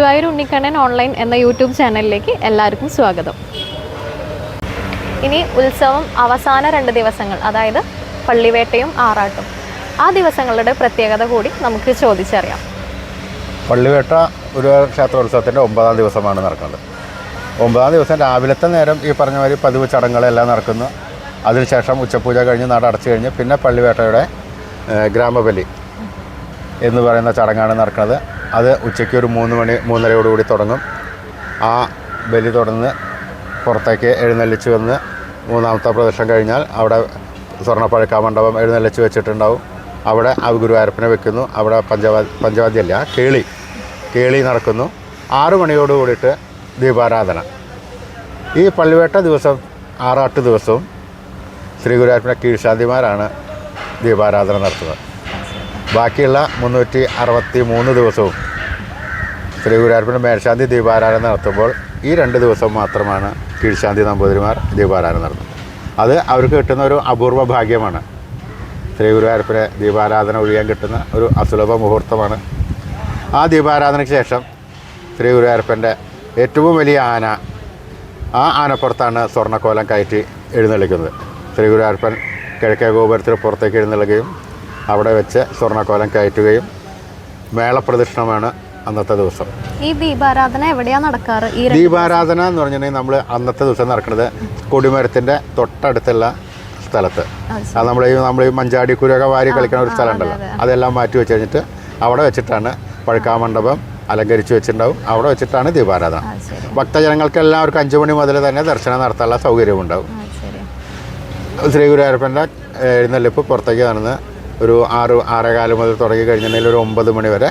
Guruvayur Unnikkannan online എന്ന YouTube ചാനലിലേക്ക് എല്ലാവർക്കും സ്വാഗതം. ഇനി ഉത്സവം അവസാന രണ്ട് ദിവസങ്ങൾ അതായത് പള്ളിവേട്ടയും ആറാട്ടും. ആ ദിവസങ്ങളുടെ പ്രത്യേകത കൂടി നമുക്ക് ചോദിച്ചറിയാം. പള്ളിവേട്ട ഒരു ക്ഷേത്രോത്സവത്തിന്റെ ഒമ്പതാം ദിവസമാണ് നടക്കുന്നത്. ഒമ്പതാം ദിവസം രാവിലത്തെ നേരം ഈ പറഞ്ഞ മാതിരി പതിവ് ചടങ്ങുകളെല്ലാം നടക്കുന്നു. അതിനുശേഷം ഉച്ചപൂജ കഴിഞ്ഞ് നട അടച്ചു കഴിഞ്ഞ് പിന്നെ പള്ളിവേട്ടയുടെ ഗ്രാമബലി എന്ന് പറയുന്ന ചടങ്ങാണ് നടക്കുന്നത്. അത് ഉച്ചയ്ക്ക് ഒരു മൂന്ന് മണി മൂന്നരയോടുകൂടി തുടങ്ങും. ആ ബലി തുടർന്ന് പുറത്തേക്ക് എഴുന്നള്ളിച്ച് വന്ന് മൂന്നാമത്തെ പ്രദർശനം കഴിഞ്ഞാൽ അവിടെ സ്വർണപ്പഴക്ക മണ്ഡപം എഴുന്നള്ളിച്ച് വെച്ചിട്ടുണ്ടാവും. അവിടെ ഗുരുവായൂരപ്പനെ വെക്കുന്നു. അവിടെ പഞ്ചവാ പഞ്ചവാദ്യല്ല കേളി കേളി നടക്കുന്നു. ആറു മണിയോട് കൂടിയിട്ട് ദീപാരാധന. ഈ പള്ളിവേട്ട ദിവസം ആറാട്ട് ദിവസവും ശ്രീ ഗുരുവായൂരപ്പനെ കീഴ്ശാന്തിമാരാണ് ദീപാരാധന നടത്തുന്നത്. ബാക്കിയുള്ള മുന്നൂറ്റി അറുപത്തി മൂന്ന് ദിവസവും ശ്രീ ഗുരുവായൂരപ്പന്റെ മേൽശാന്തി ദീപാരാധന നടത്തുമ്പോൾ ഈ രണ്ട് ദിവസം മാത്രമാണ് കീഴ്ശാന്തി നമ്പൂതിരിമാർ ദീപാരാധന നടത്തുന്നത്. അത് അവർക്ക് കിട്ടുന്ന ഒരു അപൂർവ ഭാഗ്യമാണ്. ശ്രീ ഗുരുവായൂരപ്പനെ ദീപാരാധന ഒഴിയാൻ കിട്ടുന്ന ഒരു അസുലഭ മുഹൂർത്തമാണ്. ആ ദീപാരാധനയ്ക്ക് ശേഷം ശ്രീ ഗുരുവായൂരപ്പന്റെ ഏറ്റവും വലിയ ആന ആ ആനപ്പുറത്താണ് സ്വർണക്കോലം കയറ്റി എഴുന്നള്ളിക്കുന്നത്. ശ്രീ ഗുരുവായൂരപ്പൻ കിഴക്കേ ഗോപുരത്തിന് പുറത്തേക്ക് എഴുന്നള്ളുകയും അവിടെ വെച്ച് സ്വർണക്കോലം കയറ്റുകയും മേളപ്രദക്ഷിണമാണ് അന്നത്തെ ദിവസം. ഈ ദീപാരാധന എവിടെയാണ് നടക്കാറ്? ഈ ദീപാരാധന എന്ന് പറഞ്ഞിട്ടുണ്ടെങ്കിൽ നമ്മൾ അന്നത്തെ ദിവസം നടക്കുന്നത് കൊടിമരത്തിന്റെ തൊട്ടടുത്തുള്ള സ്ഥലത്ത്. അത് നമ്മൾ ഈ നമ്മൾ ഈ മഞ്ചാടി കുരൊക്കെ വാരി കളിക്കുന്ന ഒരു സ്ഥലം ഉണ്ടല്ലോ അതെല്ലാം മാറ്റി വെച്ച് കഴിഞ്ഞിട്ട് അവിടെ വെച്ചിട്ടാണ് പഴുക്കാമണ്ഡപം അലങ്കരിച്ച് വെച്ചിട്ടുണ്ടാവും. അവിടെ വെച്ചിട്ടാണ് ദീപാരാധന. ഭക്തജനങ്ങൾക്ക് എല്ലാവർക്കും അഞ്ചു മണി മുതൽ തന്നെ ദർശനം നടത്താനുള്ള സൗകര്യമുണ്ടാവും. ശ്രീ ഗുരുവായൂരപ്പന്റെ എഴുന്നള്ളിപ്പ് പുറത്തേക്ക് നടന്ന് ഒരു ആറ് ആറേകാൽ മുതൽ തുടങ്ങി കഴിഞ്ഞിട്ടുണ്ടെങ്കിൽ ഒരു ഒമ്പത് മണി വരെ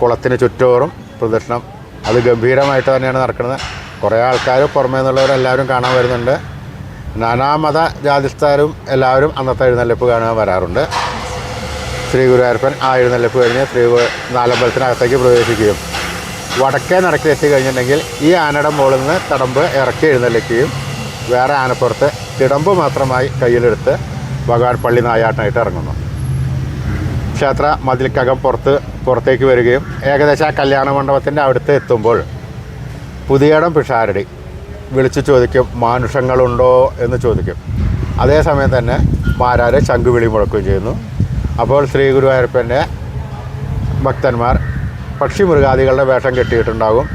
കുളത്തിന് ചുറ്റോറും പ്രദക്ഷിണം. അത് ഗംഭീരമായിട്ട് തന്നെയാണ് നടക്കുന്നത്. കുറേ ആൾക്കാർ പുറമേ നിന്നുള്ളവരെല്ലാവരും കാണാൻ വരുന്നുണ്ട്. നാനാമത ജാതിസ്ഥാരും എല്ലാവരും അന്നത്തെ എഴുന്നള്ളിപ്പ് കാണാൻ വരാറുണ്ട്. ശ്രീ ഗുരുവായൂരപ്പൻ ആ എഴുന്നള്ളിപ്പ് കഴിഞ്ഞ് ശ്രീ നാലമ്പലത്തിനകത്തേക്ക് പ്രവേശിക്കുകയും വടക്കേ നടക്കി എത്തി കഴിഞ്ഞിട്ടുണ്ടെങ്കിൽ ഈ ആനയുടെ മുകളിൽ നിന്ന് തടമ്പ് ഇറക്കി എഴുന്നള്ളിക്കുകയും വേറെ ആനപ്പുറത്ത് തിടമ്പ് മാത്രമായി കയ്യിലെടുത്ത് ഭഗവാൻ പള്ളി നായാട്ടനായിട്ട് ഇറങ്ങുന്നു. ക്ഷേത്ര മതിൽക്കകം പുറത്ത് പുറത്തേക്ക് വരികയും ഏകദേശം ആ കല്യാണ മണ്ഡപത്തിന്റെ അടുത്ത് എത്തുമ്പോൾ പുതിയടം പിഷാരടി വിളിച്ചു ചോദിക്കും മാനുഷങ്ങളുണ്ടോ? എന്ന് ചോദിക്കും. അതേസമയം തന്നെ മാരാര് ശംഖുവിളി മുഴക്കുകയും ചെയ്യുന്നു. അപ്പോൾ ശ്രീ ഗുരുവായൂരപ്പന്റെ ഭക്തന്മാർ പക്ഷി മൃഗാദികളുടെ വേഷം കെട്ടിയിട്ടുണ്ടാകും.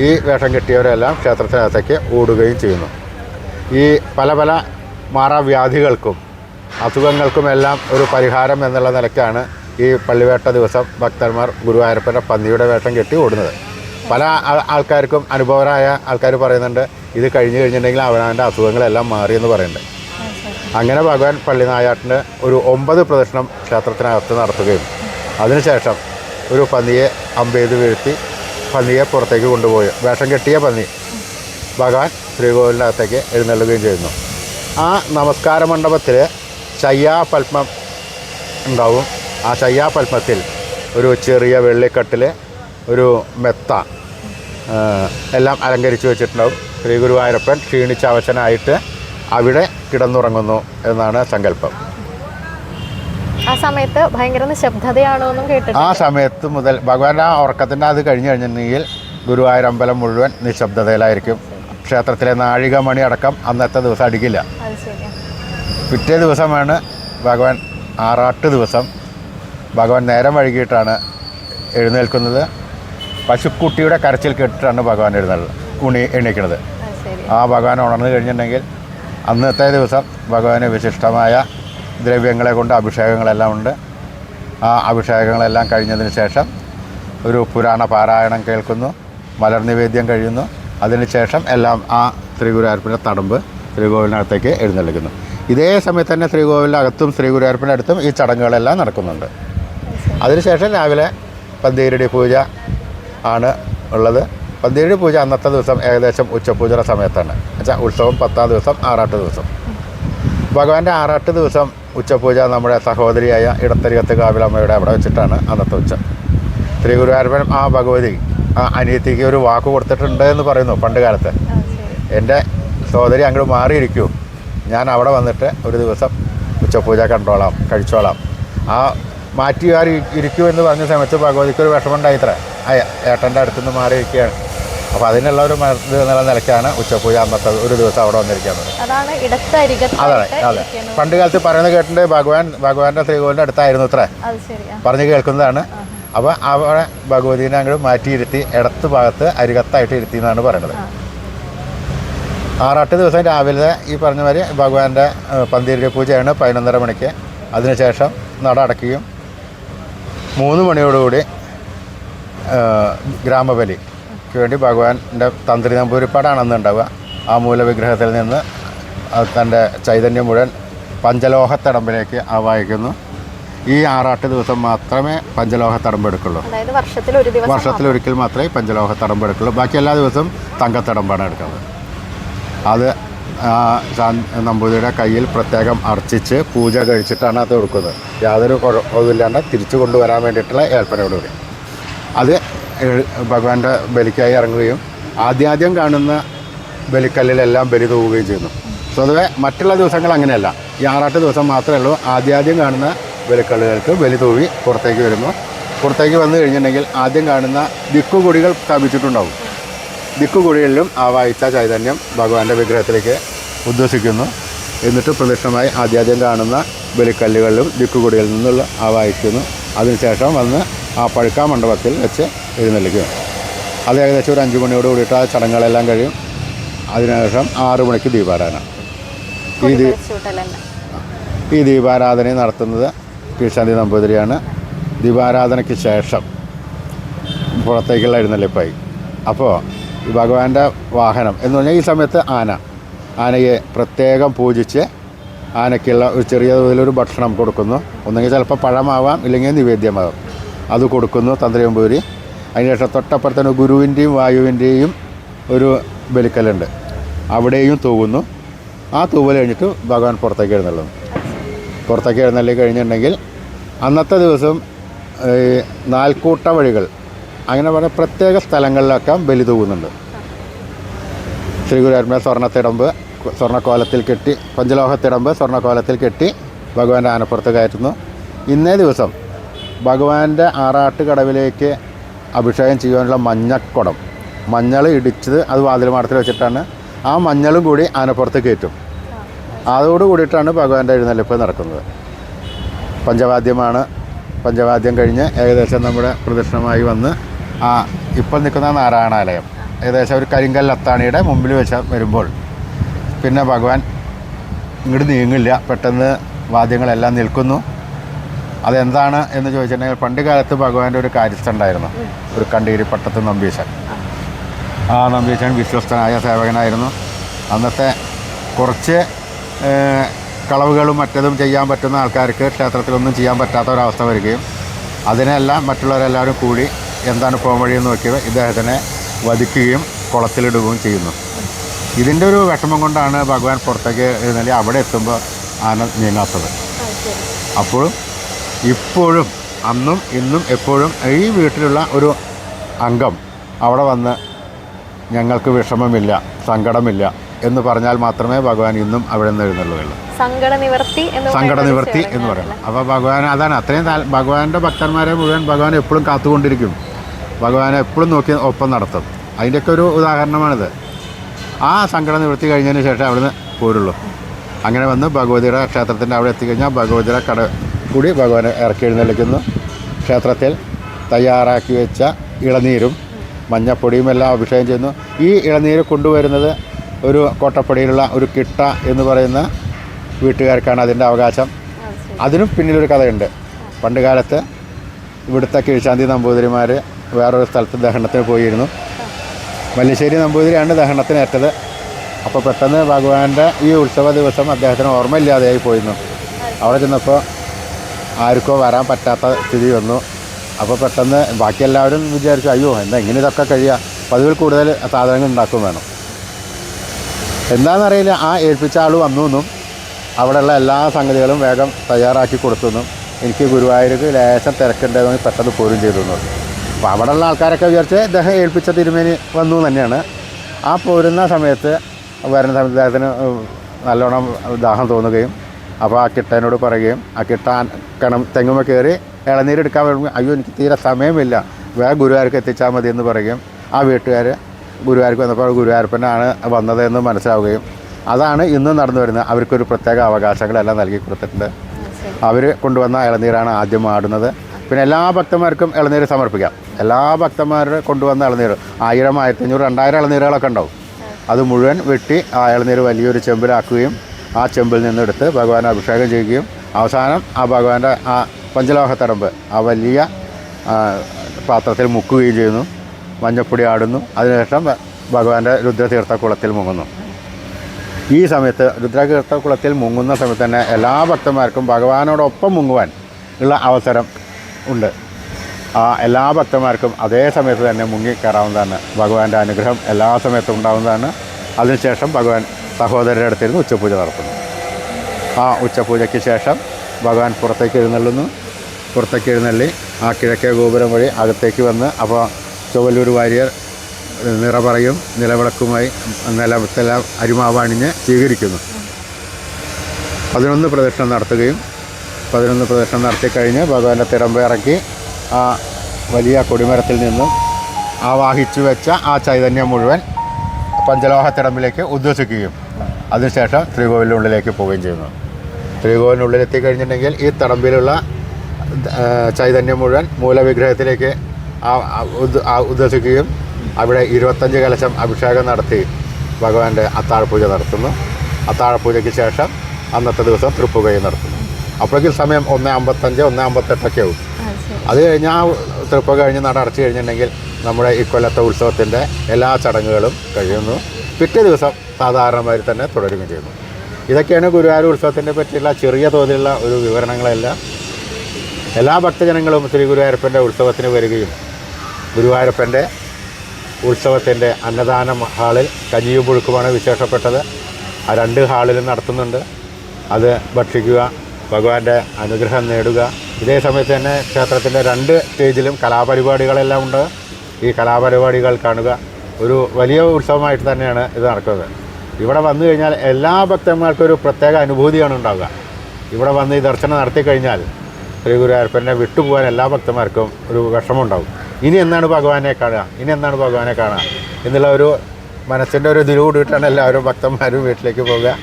ഈ വേഷം കെട്ടിയവരെല്ലാം ക്ഷേത്രത്തിനകത്തേക്ക് ഓടുകയും ചെയ്യുന്നു. ഈ പല പല മാറാവ്യാധികൾക്കും അസുഖങ്ങൾക്കുമെല്ലാം ഒരു പരിഹാരം എന്നുള്ള നിലയ്ക്കാണ് ഈ പള്ളിവേട്ട ദിവസം ഭക്തന്മാർ ഗുരുവായൂരപ്പന്റെ പന്നിയുടെ വേഷം കെട്ടി ഓടുന്നത്. പല ആൾക്കാർക്കും അനുഭവരായ ആൾക്കാർ പറയുന്നുണ്ട് ഇത് കഴിഞ്ഞ് കഴിഞ്ഞിട്ടുണ്ടെങ്കിൽ അവനവന്റെ അസുഖങ്ങളെല്ലാം മാറിയെന്ന് പറയുന്നുണ്ട്. ആ, അങ്ങനെ ഭഗവാൻ പള്ളി നായാട്ടിന് ഒരു ഒമ്പത് പ്രദക്ഷിണം ക്ഷേത്രത്തിനകത്ത് നടത്തുകയും അതിനുശേഷം ഒരു പന്നിയെ അമ്പെയ്ത് വീഴ്ത്തി പന്നിയെ പുറത്തേക്ക് കൊണ്ടുപോയി. വേഷം കെട്ടിയ പന്നി ഭഗവാൻ ശ്രീകോവിലിനകത്തേക്ക് എഴുന്നള്ളുകയും ചെയ്യുന്നു. ആ നമസ്കാര മണ്ഡപത്തിൽ ശയ്യാപത്മം ഉണ്ടാവും. ആ ശയ്യാപത്മത്തിൽ ഒരു ചെറിയ വെള്ളിക്കട്ടിൽ ഒരു മെത്ത എല്ലാം അലങ്കരിച്ചു വെച്ചിട്ടുണ്ടാവും. ശ്രീ ഗുരുവായൂരപ്പൻ ക്ഷീണിച്ച അവശനായിട്ട് അവിടെ കിടന്നുറങ്ങുന്നു എന്നാണ് സങ്കല്പം. ആ സമയത്ത് ഭയങ്കര നിശബ്ദതയാണോ എന്നും കേട്ടിട്ട് ആ സമയത്ത് മുതൽ ഭഗവാന്റെ ആ ഉറക്കത്തിന്റെ അത് കഴിഞ്ഞ് കഴിഞ്ഞിട്ടുണ്ടെങ്കിൽ ഗുരുവായൂർ അമ്പലം മുഴുവൻ നിശബ്ദതയിലായിരിക്കും. ക്ഷേത്രത്തിലെ നാഴികമണി അടക്കം അന്നത്തെ ദിവസം അടിക്കില്ല. പിറ്റേ ദിവസമാണ് ഭഗവാൻ ആറാട്ട് ദിവസം. ഭഗവാൻ നേരം വഴുകിയിട്ടാണ് എഴുന്നേൽക്കുന്നത്. പശുക്കുട്ടിയുടെ കരച്ചിൽ കേട്ടിട്ടാണ് ഭഗവാൻ എഴുന്നള്ളത് ഉണി എണീക്കുന്നത്. ആ ഭഗവാൻ ഉണർന്നു കഴിഞ്ഞിട്ടുണ്ടെങ്കിൽ അന്നത്തെ ദിവസം ഭഗവാന് വിശിഷ്ടമായ ദ്രവ്യങ്ങളെ കൊണ്ട് അഭിഷേകങ്ങളെല്ലാം ഉണ്ട്. ആ അഭിഷേകങ്ങളെല്ലാം കഴിഞ്ഞതിന് ശേഷം ഒരു പുരാണ പാരായണം കേൾക്കുന്നു. മലർ നിവേദ്യം കഴിയുന്നു. അതിനുശേഷം എല്ലാം ആ ശ്രീഗുരുവായൂരപ്പന്റെ തടമ്പ് ശ്രീകോവിലിനകത്തേക്ക് എഴുന്നള്ളിക്കുന്നു. ഇതേ സമയത്ത് തന്നെ ശ്രീകോവിലിനകത്തും ശ്രീഗുരുവായൂരപ്പന്റെ അടുത്തും ഈ ചടങ്ങുകളെല്ലാം നടക്കുന്നുണ്ട്. അതിനുശേഷം രാവിലെ പന്തീരടി പൂജ ആണ് ഉള്ളത്. പന്തീരടി പൂജ അന്നത്തെ ദിവസം ഏകദേശം ഉച്ചപൂജയുടെ സമയത്താണ്. വെച്ചാൽ ഉത്സവം പത്താം ദിവസം ആറാട്ട് ദിവസം. ഭഗവാന്റെ ആറാട്ട് ദിവസം ഉച്ചപൂജ നമ്മുടെ സഹോദരിയായ ഇടത്തരികത്ത് കാവിലമ്മയുടെ അവിടെ വെച്ചിട്ടാണ് അന്നത്തെ ഉച്ച. ശ്രീ ഗുരുവായൂരപ്പൻ ആ ഭഗവതി ആ അനിയത്തിക്ക് ഒരു വാക്ക് കൊടുത്തിട്ടുണ്ട് എന്ന് പറയുന്നു പണ്ട് കാലത്ത്. എന്റെ സഹോദരി അങ്ങോട്ട് മാറിയിരിക്കൂ. ഞാൻ അവിടെ വന്നിട്ട് ഒരു ദിവസം ഉച്ചപൂജ കണ്ടോളാം കഴിച്ചോളാം. ആ മാറ്റി മാറി ഇരിക്കൂ എന്ന് പറഞ്ഞ സമയത്ത് ഭഗവതിക്ക് ഒരു വിഷമമുണ്ടായിത്രേ അയ- ഏട്ടന്റെ അടുത്തുനിന്ന് മാറിയിരിക്കുകയാണ്. അപ്പോൾ അതിനുള്ള ഒരു നില ഇത് എന്നുള്ള നിലയ്ക്കാണ് ഉച്ചപൂജ അന്നത്തെ ഒരു ദിവസം അവിടെ വന്നിരിക്കുന്നത്. അതാണ് അതെ പണ്ട് കാലത്ത് പറയുന്നത് കേട്ടിട്ടുണ്ട് ഭഗവാൻ ഭഗവാന്റെ ശ്രീകോവിലിന്റെ അടുത്തായിരുന്നു ഇത്ര. പറഞ്ഞ് കേൾക്കുന്നതാണ്. അപ്പോൾ അവിടെ ഭഗവതിനെ അങ്ങോട്ട് മാറ്റിയിരുത്തി ഇടത്ത് ഭാഗത്ത് അരികത്തായിട്ട് ഇരുത്തി എന്നാണ് പറയുന്നത് ആറാട്ട് ദിവസം രാവിലെ ഈ പറഞ്ഞ മാതിരി ഭഗവാന്റെ ഏഹ്, പന്തിരി പൂജയാണ് പതിനൊന്നര മണിക്ക്. അതിനുശേഷം നട അടയ്ക്കുകയും മൂന്ന് മണിയോടുകൂടി ഗ്രാമബലിക്ക് വേണ്ടി ഭഗവാന്റെ തന്ത്രി നമ്പൂരിപ്പാടാണ് അന്ന് ഉണ്ടാവുക. ആ മൂലവിഗ്രഹത്തിൽ നിന്ന് തന്റെ ചൈതന്യം മുഴുവൻ പഞ്ചലോഹത്തടമ്പിലേക്ക് ആവാഹിക്കുന്നു. ഈ ആറാട്ട് ദിവസം മാത്രമേ പഞ്ചലോഹത്തടമ്പ് എടുക്കുള്ളൂ. ഒരിക്കൽ മാത്രമേ പഞ്ചലോഹത്തടമ്പ് എടുക്കുള്ളൂ. ബാക്കി എല്ലാ ദിവസവും തങ്കത്തടമ്പാണ് എടുക്കുന്നത്. അത് നമ്പൂതിരിയുടെ കയ്യിൽ പ്രത്യേകം അർച്ചിച്ച് പൂജ കഴിച്ചിട്ടാണ് അത് കൊടുക്കുന്നത്. യാതൊരു കുഴപ്പമില്ലാണ്ട് തിരിച്ചു കൊണ്ടുവരാൻ വേണ്ടിയിട്ടുള്ള ഏർപ്പനയോടുകൂടി അത് ഭഗവാന്റെ ബലിക്കായി ഇറങ്ങുകയും ആദ്യാദ്യം കാണുന്ന ബലിക്കല്ലിലെല്ലാം ബലി തൂവുകയും ചെയ്യുന്നു. പൊതുവേ മറ്റുള്ള ദിവസങ്ങൾ അങ്ങനെയല്ല. ഈ ആറാട്ട് ദിവസം മാത്രമേ ഉള്ളൂ. ആദ്യാദ്യം കാണുന്ന ബലിക്കല്ലുകൾക്ക് ബലി തൂവി പുറത്തേക്ക് വരുന്നു. പുറത്തേക്ക് വന്നു കഴിഞ്ഞിട്ടുണ്ടെങ്കിൽ ആദ്യം കാണുന്ന ദിക്കുകുടികൾ സ്ഥാപിച്ചിട്ടുണ്ടാവും. ദിക്കുകുടികളിലും ആ വായിച്ച ചൈതന്യം ഭഗവാന്റെ വിഗ്രഹത്തിലേക്ക് ഉദ്വസിക്കുന്നു എന്നിട്ട് പ്രദക്ഷിണമായി ആദ്യാദ്യം കാണുന്ന ബലിക്കല്ലുകളിലും ദിക്കുകുടികളിൽ നിന്നുള്ള ആവാഹിക്കുന്നു അതിനുശേഷം വന്ന് ആ പഴുക്കാ മണ്ഡപത്തിൽ വെച്ച് എഴുന്നള്ളിക്കും അത് ഏകദേശം ഒരു അഞ്ച് മണിയോട് കൂടിയിട്ട് ആ ചടങ്ങുകളെല്ലാം കഴിയും. അതിനുശേഷം ആറു മണിക്ക് ദീപാരാധന. ഈ ദീ ഈ ദീപാരാധന നടത്തുന്നത് കീഴ്ശാന്തി നമ്പൂതിരിയാണ്. ദീപാരാധനയ്ക്ക് ശേഷം പുറത്തേക്കുള്ള എഴുന്നള്ളിപ്പായി. അപ്പോൾ ഈ ഭഗവാന്റെ വാഹനം എന്ന് പറഞ്ഞാൽ ഈ സമയത്ത് ആന. ആനയെ പ്രത്യേകം പൂജിച്ച് ആനയ്ക്കുള്ള ഒരു ചെറിയ തോതിലൊരു ഭക്ഷണം കൊടുക്കുന്നു. ഒന്നെങ്കിൽ ചിലപ്പോൾ പഴമാവാം ഇല്ലെങ്കിൽ നിവേദ്യമാവാം. അത് കൊടുക്കുന്നു തന്ത്രിയമ്പൂരി. അതിനുശേഷം തൊട്ടപ്പുറത്തന്നെ ഗുരുവിന്റെയും വായുവിന്റെയും ഒരു ബലിക്കലുണ്ട് അവിടെയും തൂവുന്നു. ആ തൂവൽ കഴിഞ്ഞിട്ട് ഭഗവാൻ പുറത്തേക്ക് എഴുന്നള്ളുന്നു. പുറത്തേക്ക് എഴുന്നള്ളി കഴിഞ്ഞിട്ടുണ്ടെങ്കിൽ അന്നത്തെ ദിവസം നാൽക്കൂട്ട വഴികൾ അങ്ങനെ പറഞ്ഞ പ്രത്യേക സ്ഥലങ്ങളിലൊക്കെ ബലി തൂകുന്നുണ്ട് ശ്രീ ഗുരുവായൂരപ്പനെ സ്വർണത്തിടമ്പ് സ്വർണക്കോലത്തിൽ കെട്ടി പഞ്ചലോഹത്തിടമ്പ് സ്വർണക്കോലത്തിൽ കെട്ടി ഭഗവാന്റെ ആനപ്പുറത്ത് കയറ്റുന്നു. ഇന്നേ ദിവസം ഭഗവാന്റെ ആറാട്ട് കടവിലേക്ക് അഭിഷേകം ചെയ്യാനുള്ള മഞ്ഞക്കുടം. മഞ്ഞൾ ഇടിച്ചത് അത് വാതിൽ മാടത്തിൽ വെച്ചിട്ടാണ്. ആ മഞ്ഞളും കൂടി ആനപ്പുറത്ത് കയറ്റും. അതോട് കൂടിയിട്ടാണ് ഭഗവാന്റെ എഴുന്നള്ളിപ്പ് നടക്കുന്നത്. പഞ്ചവാദ്യമാണ്. പഞ്ചവാദ്യം കഴിഞ്ഞ് ഏകദേശം നമ്മുടെ പ്രദക്ഷിണമായി വന്ന് ആ ഇപ്പം നിൽക്കുന്ന നാരായണാലയം. ഏകദേശം ഒരു കരിങ്കൽ അത്താണിയുടെ മുമ്പിൽ വെച്ച് വരുമ്പോൾ പിന്നെ ഭഗവാൻ ഇങ്ങോട്ട് നീങ്ങില്ല പെട്ടെന്ന് വാദ്യങ്ങളെല്ലാം നിൽക്കുന്നു. അതെന്താണ് എന്ന് ചോദിച്ചിട്ടുണ്ടെങ്കിൽ പണ്ട് കാലത്ത് ഭഗവാന്റെ ഒരു കാര്യസ്ഥണ്ടായിരുന്നു ഒരു കണ്ടീരി പട്ടത്ത് നമ്പീശൻ. ആ നമ്പീശൻ വിശ്വസ്തനായ സേവകനായിരുന്നു. അന്നത്തെ കുറച്ച് കളവുകളും മറ്റതും ചെയ്യാൻ പറ്റുന്ന ആൾക്കാർക്ക് ക്ഷേത്രത്തിലൊന്നും ചെയ്യാൻ പറ്റാത്ത ഒരവസ്ഥ വരികയും അതിനെല്ലാം മറ്റുള്ളവരെല്ലാവരും കൂടി എന്താണ് പോംവഴിയെന്ന് നോക്കിയത് ഇദ്ദേഹത്തിനെ വധിക്കുകയും കുളത്തിലിടുകയും ചെയ്യുന്നു. ഇതിന്റെ ഒരു വിഷമം കൊണ്ടാണ് ഭഗവാൻ പുറത്തേക്ക് എഴുന്നള്ളി അവിടെ എത്തുമ്പോൾ ആന നീങ്ങാത്തത്. അപ്പോഴും ഇപ്പോഴും അന്നും ഇന്നും എപ്പോഴും ഈ വീട്ടിലുള്ള ഒരു അംഗം അവിടെ വന്ന് ഞങ്ങൾക്ക് വിഷമമില്ല സങ്കടമില്ല എന്ന് പറഞ്ഞാൽ മാത്രമേ ഭഗവാൻ ഇന്നും അവിടെ നിന്ന് എഴുന്നള്ളുകയുള്ളൂ. സങ്കട നിവർത്തി എന്ന് പറയുന്നത്. അപ്പോൾ ഭഗവാൻ അതാണ് അത്രയും ഭഗവാന്റെ ഭക്തന്മാരെ മുഴുവൻ ഭഗവാൻ എപ്പോഴും കാത്തുകൊണ്ടിരിക്കും. ഭഗവാനെ എപ്പോഴും നോക്കി ഒപ്പം നടത്തും. അതിന്റെയൊക്കെ ഒരു ഉദാഹരണമാണിത്. ആ സങ്കട നിവൃത്തി കഴിഞ്ഞതിന് ശേഷം അവിടുന്ന് പോരുള്ളൂ. അങ്ങനെ വന്ന് ഭഗവതിയുടെ ക്ഷേത്രത്തിന്റെ അവിടെ എത്തിക്കഴിഞ്ഞാൽ ഭഗവതിയുടെ കട കൂടി ഭഗവാനെ ഇറക്കി എഴുന്നള്ളിക്കുന്നു. ക്ഷേത്രത്തിൽ തയ്യാറാക്കി വെച്ച ഇളനീരും മഞ്ഞപ്പൊടിയും എല്ലാം അഭിഷേകം ചെയ്യുന്നു. ഈ ഇളനീര് കൊണ്ടുവരുന്നത് ഒരു കോട്ടപ്പടിയിലുള്ള ഒരു കിട്ട എന്ന് പറയുന്ന വീട്ടുകാർക്കാണ് അതിന്റെ അവകാശം. അതിനും പിന്നിലൊരു കഥയുണ്ട്. പണ്ട് കാലത്ത് ഇവിടുത്തെ കീഴ്ശാന്തി നമ്പൂതിരിമാർ വേറൊരു സ്ഥലത്ത് ദഹനത്തിന് പോയിരുന്നു. മല്ലിശ്ശേരി നമ്പൂതിരിയാണ് ദഹനത്തിന് ഏറ്റത്. അപ്പോൾ പെട്ടെന്ന് ഭഗവാന്റെ ഈ ഉത്സവ ദിവസം അദ്ദേഹത്തിന് ഓർമ്മയില്ലാതെയായി പോയിരുന്നു. അവിടെ ചെന്നപ്പോൾ ആർക്കോ വരാൻ പറ്റാത്ത സ്ഥിതി വന്നു. അപ്പോൾ പെട്ടെന്ന് ബാക്കി എല്ലാവരും വിചാരിച്ചു അയ്യോ എന്താ ഇങ്ങനെ ഇതൊക്കെ കഴിയുക പതിവിൽ കൂടുതൽ സാധനങ്ങൾ ഉണ്ടാക്കും വേണം. എന്താണെന്നറിയില്ല ആ ഏൽപ്പിച്ച ആൾ വന്നു എന്നും അവിടെയുള്ള എല്ലാ സംഗതികളും വേഗം തയ്യാറാക്കി കൊടുത്തു എന്നും എനിക്ക് ഗുരുവായൂർക്ക് ലേശം തിരക്കുണ്ടായിരുന്നു പെട്ടെന്ന് പോരും ചെയ്തു എന്നു. പറഞ്ഞു. അപ്പോൾ അവിടെയുള്ള ആൾക്കാരൊക്കെ വിചാരിച്ച് ഇദ്ദേഹം ഏൽപ്പിച്ച തിരുമേനി വന്നു തന്നെയാണ്. ആ പോരുന്ന സമയത്ത് വരുന്ന സമയത്ത് അദ്ദേഹത്തിന് നല്ലോണം ദാഹം തോന്നുകയും അപ്പോൾ ആ കിട്ടനോട് പറയുകയും ആ കിട്ടാൻ കണം തെങ്ങുമ്പോൾ കയറി ഇളനീരെടുക്കാൻ വരുമ്പോൾ അയ്യോ എനിക്ക് തീരെ സമയമില്ല. വേറെ ഗുരുവായൂർക്ക് എത്തിച്ചാൽ മതി എന്ന് പറയുകയും ആ വീട്ടുകാർ ഗുരുവായൂർക്ക് വന്നപ്പോൾ ഗുരുവായൂരപ്പനാണ് വന്നതെന്ന് മനസ്സിലാവുകയും അതാണ് ഇന്നും നടന്നു വരുന്നത്. അവർക്കൊരു പ്രത്യേക അവകാശങ്ങളെല്ലാം നൽകി കൊടുത്തിട്ടുണ്ട്. അവർ കൊണ്ടുവന്ന ഇളനീരാണ് ആദ്യം ആടുന്നത്. പിന്നെ എല്ലാ ഭക്തന്മാർക്കും ഇളനീര് സമർപ്പിക്കാം. എല്ലാ ഭക്തന്മാരുടെ കൊണ്ടുവന്ന ഇളനീര്. ആയിരം ആയിരത്തി അഞ്ഞൂറ് രണ്ടായിരം ഇളനീരുകളൊക്കെ ഉണ്ടാവും. അത് മുഴുവൻ വെട്ടി ആ ഇളനീര് വലിയൊരു ചെമ്പിലാക്കുകയും ആ ചെമ്പിൽ നിന്നെടുത്ത് ഭഗവാൻ അഭിഷേകം ചെയ്യുകയും അവസാനം ആ ഭഗവാന്റെ ആ പഞ്ചലോഹത്തടമ്പ് ആ വലിയ പാത്രത്തിൽ മുക്കുകയും ചെയ്യുന്നു. മഞ്ഞപ്പൊടി ആടുന്നു. അതിനുശേഷം ഭഗവാന്റെ രുദ്രതീർത്ഥ കുളത്തിൽ മുങ്ങുന്നു. ഈ സമയത്ത് രുദ്രതീർത്ഥക്കുളത്തിൽ കുളത്തിൽ മുങ്ങുന്ന സമയത്ത് തന്നെ എല്ലാ ഭക്തന്മാർക്കും ഭഗവാനോടൊപ്പം മുങ്ങുവാൻ ഉള്ള അവസരം ഉണ്ട്. എല്ലാ ഭക്തന്മാർക്കും അതേ സമയത്ത് തന്നെ മുങ്ങി കയറാവുന്നതാണ്. ഭഗവാന്റെ അനുഗ്രഹം എല്ലാ സമയത്തും ഉണ്ടാവുന്നതാണ്. അതിനുശേഷം ഭഗവാൻ സഹോദരന്റെ അടുത്തിരുന്ന് ഉച്ചപൂജ നടത്തുന്നു. ആ ഉച്ചപൂജയ്ക്ക് ശേഷം ഭഗവാൻ പുറത്തേക്ക് എഴുന്നള്ളുന്നു. പുറത്തേക്ക് എഴുന്നള്ളി ആ കിഴക്കേ ഗോപുരം വഴി അകത്തേക്ക് വന്ന് അപ്പോൾ ചൊവ്വല്ലൂർ വാര്യർ നിറ പറയും നിലവിളക്കുമായി നിലത്തെല്ലാം അരിമാവ് അണിഞ്ഞ് സ്വീകരിക്കുന്നു. പതിനൊന്ന് പ്രദക്ഷിണം നടത്തുകയും പതിനൊന്ന് പ്രദക്ഷിണം നടത്തിക്കഴിഞ്ഞ് ഭഗവാന്റെ തിടമ്പ ഇറക്കി ആ വലിയ കൊടിമരത്തിൽ നിന്നും ആവാഹിച്ചു വെച്ച ആ ചൈതന്യം മുഴുവൻ പഞ്ചലോഹത്തിടമ്പിലേക്ക് ഉദ്ദേശിക്കുകയും അതിനുശേഷം ശ്രീകോവിലിനുള്ളിലേക്ക് പോവുകയും ചെയ്യുന്നു. ശ്രീകോവിലിനുള്ളിൽ എത്തിക്കഴിഞ്ഞിട്ടുണ്ടെങ്കിൽ ഈ തടമ്പിലുള്ള ചൈതന്യം മുഴുവൻ മൂലവിഗ്രഹത്തിലേക്ക് ആ- ആ ഉദ്- ആ ഉദ്വസിക്കുകയും അവിടെ ഇരുപത്തഞ്ച് കലശം അഭിഷേകം നടത്തി ഭഗവാന്റെ അത്താഴപൂജ നടത്തുന്നു. അത്താഴപൂജയ്ക്ക് ശേഷം അന്നത്തെ ദിവസം തൃപ്പുകയും നടത്തുന്നു. അപ്പോഴേക്കും സമയം ഒന്ന് അമ്പത്തഞ്ച് ഒന്ന് അമ്പത്തെട്ടൊക്കെ ആവും. അത് കഴിഞ്ഞ് ആ തൃപ്പ കഴിഞ്ഞ് നട അടച്ചു കഴിഞ്ഞിട്ടുണ്ടെങ്കിൽ നമ്മുടെ ഇക്കൊല്ലത്തെ ഉത്സവത്തിന്റെ എല്ലാ ചടങ്ങുകളും കഴിയുന്നു. പിറ്റേ ദിവസം സാധാരണമാതിരി തന്നെ തുടരുകയും ചെയ്യുന്നു. ഇതൊക്കെയാണ് ഗുരുവായൂർ ഉത്സവത്തിനെ പറ്റിയുള്ള ചെറിയ തോതിലുള്ള ഒരു വിവരണങ്ങളെല്ലാം. എല്ലാ ഭക്തജനങ്ങളും ശ്രീ ഗുരുവായൂരപ്പന്റെ ഉത്സവത്തിന് വരികയും ഗുരുവായൂരപ്പന്റെ ഉത്സവത്തിന്റെ അന്നദാന ഹാളിൽ കഞ്ഞിയും പുഴുക്കുമാണ് വിശേഷപ്പെട്ടത്. ആ രണ്ട് ഹാളിലും നടത്തുന്നുണ്ട്. അത് ഭക്ഷിക്കുക ഭഗവാന്റെ അനുഗ്രഹം നേടുക ഇതേ സമയത്ത് തന്നെ ക്ഷേത്രത്തിന്റെ രണ്ട് സ്റ്റേജിലും കലാപരിപാടികളെല്ലാം ഉണ്ട്. ഈ കലാപരിപാടികൾ കാണുക ഒരു വലിയ ഉത്സവമായിട്ട് തന്നെയാണ് ഇത് നടക്കുന്നത്. ഇവിടെ വന്നു കഴിഞ്ഞാൽ എല്ലാ ഭക്തന്മാർക്കും ഒരു പ്രത്യേക അനുഭൂതിയാണ് ഉണ്ടാവുക. ഇവിടെ വന്ന് ഈ ദർശനം നടത്തി കഴിഞ്ഞാൽ ശ്രീ ഗുരുവായൂരപ്പനെ വിട്ടുപോകാൻ എല്ലാ ഭക്തന്മാർക്കും ഒരു വിഷമമുണ്ടാവും. ഇനി എന്നാണ് ഭഗവാനെ കാണുക? ഇനി എന്നാണ് ഭഗവാനെ കാണുക? എന്നുള്ള ഒരു മനസ്സിന്റെ ഒരു ഇതിലൂടിയിട്ടാണ് എല്ലാവരും ഭക്തന്മാരും വീട്ടിലേക്ക് പോവുക.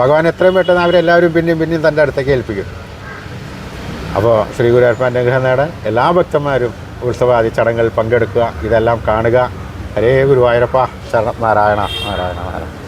ഭഗവാൻ എത്രയും പെട്ടെന്ന് അവരെല്ലാവരും പിന്നെയും പിന്നെയും തന്റെ അടുത്തേക്ക് ഏൽപ്പിക്കും. അപ്പോൾ ശ്രീ ഗുരുവായൂരപ്പന്റെ അനുഗ്രഹം നേടാൻ എല്ലാ ഭക്തന്മാരും ഉത്സവാദി ചടങ്ങുകളിൽ പങ്കെടുക്കുക. ഇതെല്ലാം കാണുക. ഹരേ ഗുരുവായൂരപ്പ. ശരണം നാരായണ നാരായണ നാരായണ.